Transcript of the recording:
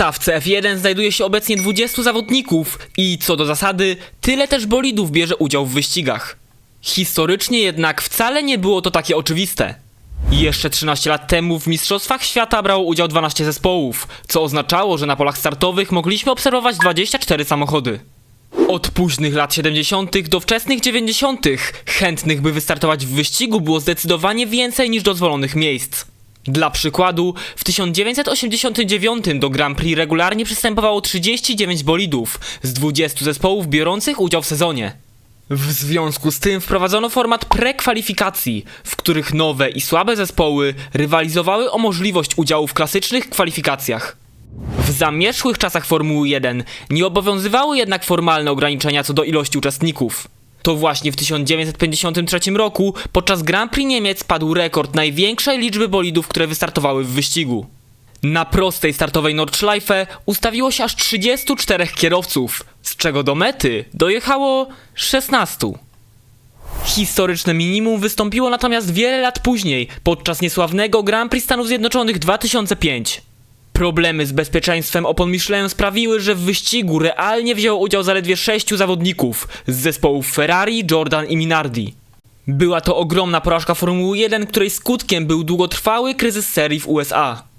stawce F1 znajduje się obecnie 20 zawodników i co do zasady, tyle też bolidów bierze udział w wyścigach. Historycznie jednak wcale nie było to takie oczywiste. Jeszcze 13 lat temu w Mistrzostwach Świata brało udział 12 zespołów, co oznaczało, że na polach startowych mogliśmy obserwować 24 samochody. Od późnych lat 70. do wczesnych 90. chętnych by wystartować w wyścigu było zdecydowanie więcej niż dozwolonych miejsc. Dla przykładu, w 1989 do Grand Prix regularnie przystępowało 39 bolidów z 20 zespołów biorących udział w sezonie. W związku z tym wprowadzono format prekwalifikacji, w których nowe i słabe zespoły rywalizowały o możliwość udziału w klasycznych kwalifikacjach. W zamierzchłych czasach Formuły 1 nie obowiązywały jednak formalne ograniczenia co do ilości uczestników. To właśnie w 1953 roku podczas Grand Prix Niemiec padł rekord największej liczby bolidów, które wystartowały w wyścigu. Na prostej startowej Nordschleife ustawiło się aż 34 kierowców, z czego do mety dojechało 16. Historyczne minimum wystąpiło natomiast wiele lat później, podczas niesławnego Grand Prix Stanów Zjednoczonych 2005. Problemy z bezpieczeństwem opon Michelin sprawiły, że w wyścigu realnie wzięło udział zaledwie sześciu zawodników z zespołów Ferrari, Jordan i Minardi. Była to ogromna porażka Formuły 1, której skutkiem był długotrwały kryzys serii w USA.